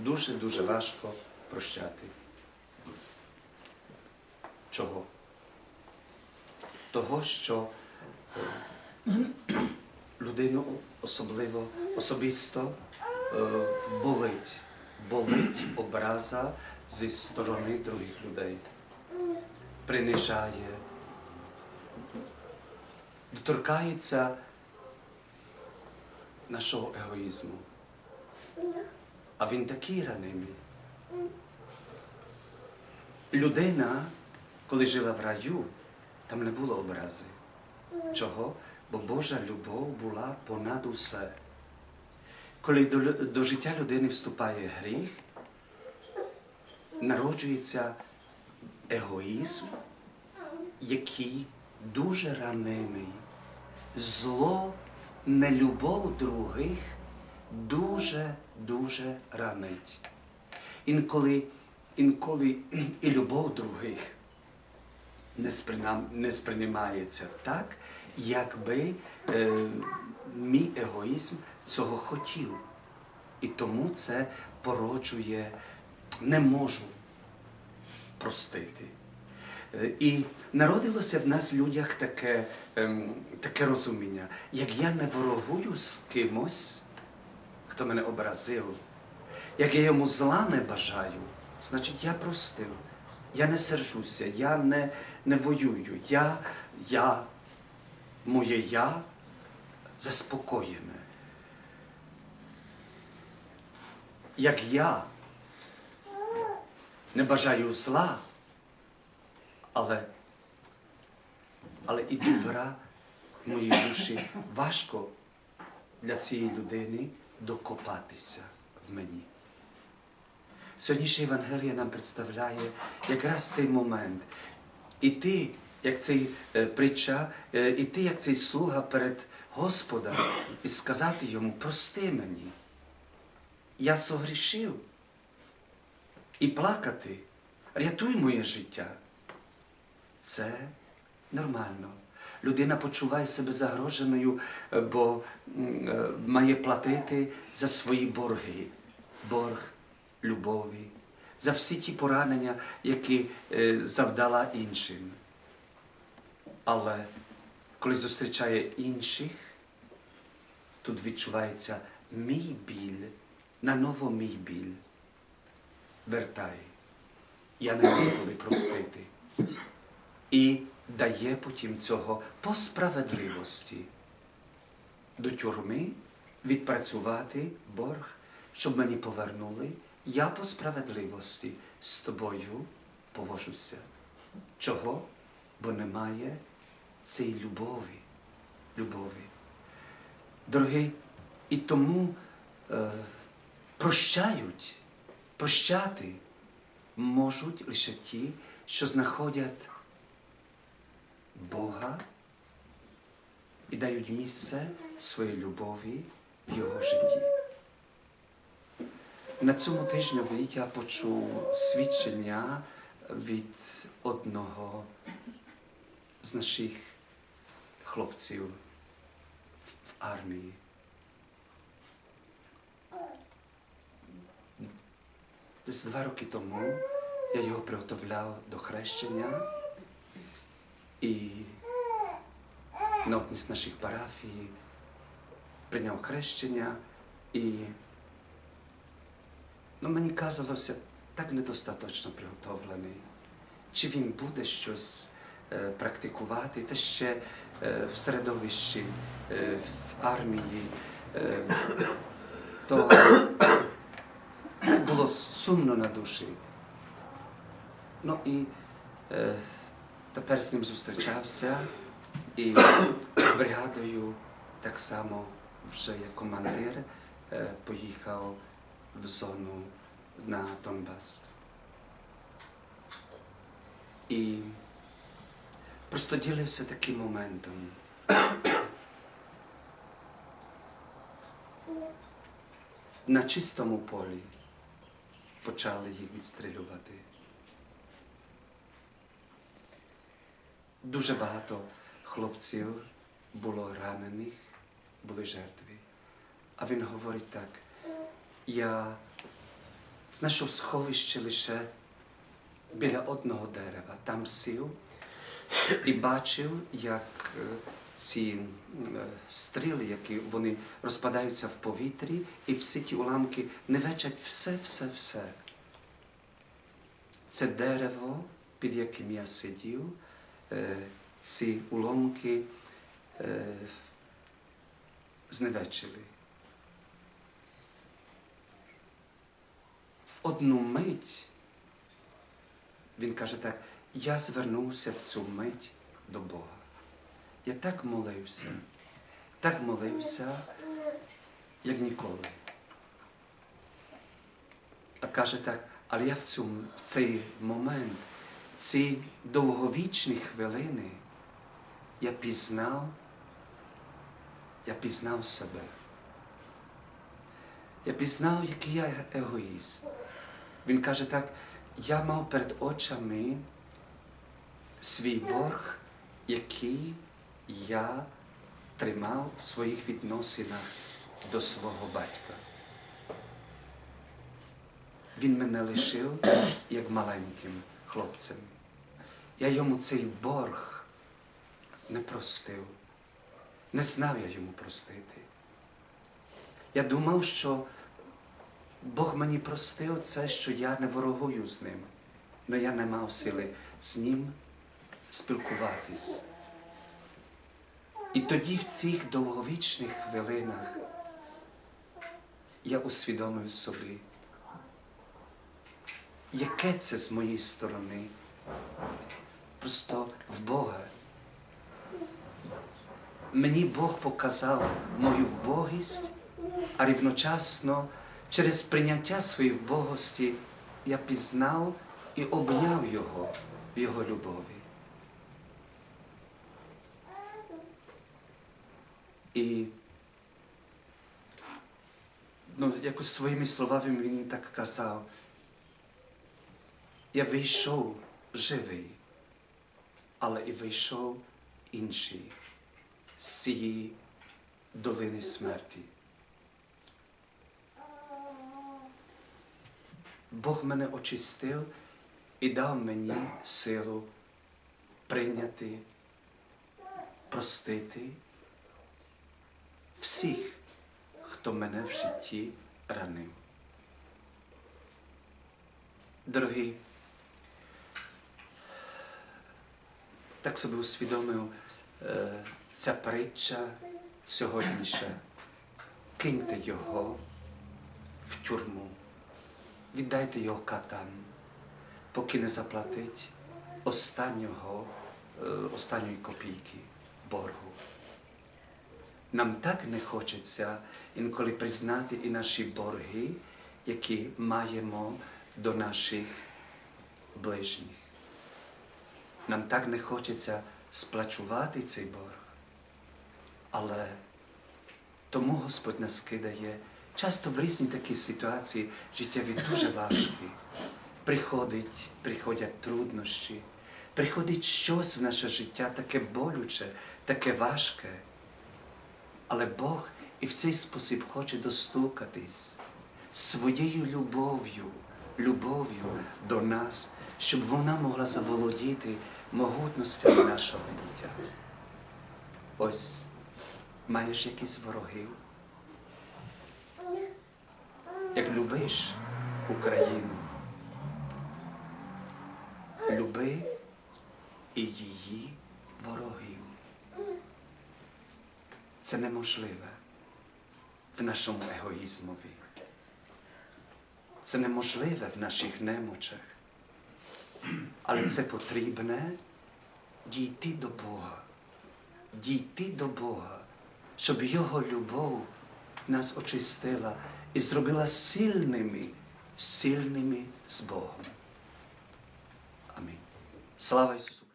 Дуже-дуже важко прощати. Чого? Того, що е, людину особливо, особисто е, болить. Болить образа зі сторони других людей. Принижає, доторкається нашого егоїзму. А він такий ранимий. Людина, коли жила в раю, там не було образи. Чого? Бо Божа любов була понад усе. Коли до, до життя людини вступає гріх, народжується егоїзм, який дуже ранимий. Зло, нелюбов других дуже-дуже ранить. Інколи, інколи і любов других не, не сприймається так, якби е, мій егоїзм цього хотів. І тому це породжує не можу простити. Е, І народилося в нас людях таке, ем, таке розуміння, як я не ворогую з кимось, хто мене образив, як я йому зла не бажаю, значить я простив. Я не сержуся, я не, не воюю. Я, я, моє я заспокоєне. Як я не бажаю зла, але, але і добра в моїй душі важко для цієї людини докопатися в мені. Сьогоднішня Євангелія нам представляє якраз цей момент. І ти, як цей е, притча, е, і ти, як цей слуга перед Господом, і сказати йому, прости мені, я согрішив. І плакати, рятуй моє життя. Це нормально. Людина почуває себе загроженою, е, бо е, має платити за свої борги. Борг любові, за всі ті поранення, які е, завдала іншим. Але коли зустрічає інших, тут відчувається мій біль, наново мій біль. Вертай, я не готовий простити. І дає потім цього по справедливості до тюрми відпрацювати борг, щоб мені повернули. Я по справедливості з тобою повожуся. Чого? Бо немає цієї любові. любові. Дорогі, і тому е, прощають, прощати можуть лише ті, що знаходять Бога і дають місце своїй любові в Його житті. На цьому тижневі я почув свідчення від одного з наших хлопців в армії. Десь два роки тому я його приготовляв до хрещення і на одній з наших парафій прийняв хрещення і ну, мені казалося так недостаточно приготовлений. Чи він буде щось е, практикувати, та ще е, в середовищі, е, в армії, е, то було сумно на душі. Ну і е, тепер з ним зустрічався і з бригадою так само вже як командир е, поїхав в зону на Донбас. І просто ділився таким моментом. На чистому полі почали їх відстрілювати. Дуже багато хлопців було ранених, були жертви. А він говорить так: я знайшов сховище лише біля одного дерева. Там сів і бачив, як е, ці е, стріли, які вони розпадаються в повітрі, і всі ті уламки невечать все, все, все. Це дерево, під яким я сидів, ці уламки е, зневечили. В одну мить він каже так, я звернувся в цю мить до Бога. Я так молився, так молився, як ніколи. А каже так, але я в, цю, в цей момент, ці довговічні хвилини, я пізнав, я пізнав себе. Я пізнав, який я егоїст. Він каже так, я мав перед очами свій борг, який я тримав в своїх відносинах до свого батька. Він мене лишив як маленьким хлопцем. Я йому цей борг не простив, не знав я йому простити. Я думав, що Бог мені простив це, що я не ворогую з ним, але я не мав сили з ним спілкуватись. І тоді в цих довговічних хвилинах я усвідомив собі, яке це з моєї сторони, просто в Бога. Мені Бог показав мою вбогість, а рівночасно через прийняття своєї вбогості я пізнав і обняв Його в Його любові. І ну, якось своїми словами він так казав. Я вийшов живий, але і вийшов інший з цієї долини смерті. Бог мене очистив і дав мені силу прийняти, простити всіх, хто мене в житті ранив. Дорогі, так собі усвідомив е, ця притча сьогодніша. Киньте його в тюрму, віддайте його катам, поки не заплатить останнього, е, останньої копійки боргу. Нам так не хочеться інколи признати і наші борги, які маємо до наших ближніх. Нам так не хочеться сплачувати цей борг. Але тому Господь нас кидає часто в різні такі ситуації життєві дуже важкі. Приходить, приходять труднощі, приходить щось в наше життя таке болюче, таке важке. Але Бог і в цей спосіб хоче достукатись своєю любов'ю, любов'ю до нас, щоб вона могла заволодіти могутностями нашого буття. Ось маєш якісь ворогів. Як любиш Україну, люби і її ворогів. Це неможливе в нашому егоїзмові. Це неможливе в наших немочах. Але це потрібне дійти до Бога, дійти до Бога, щоб Його любов нас очистила і зробила сильними, сильними з Богом. Амінь. Слава Ісусу!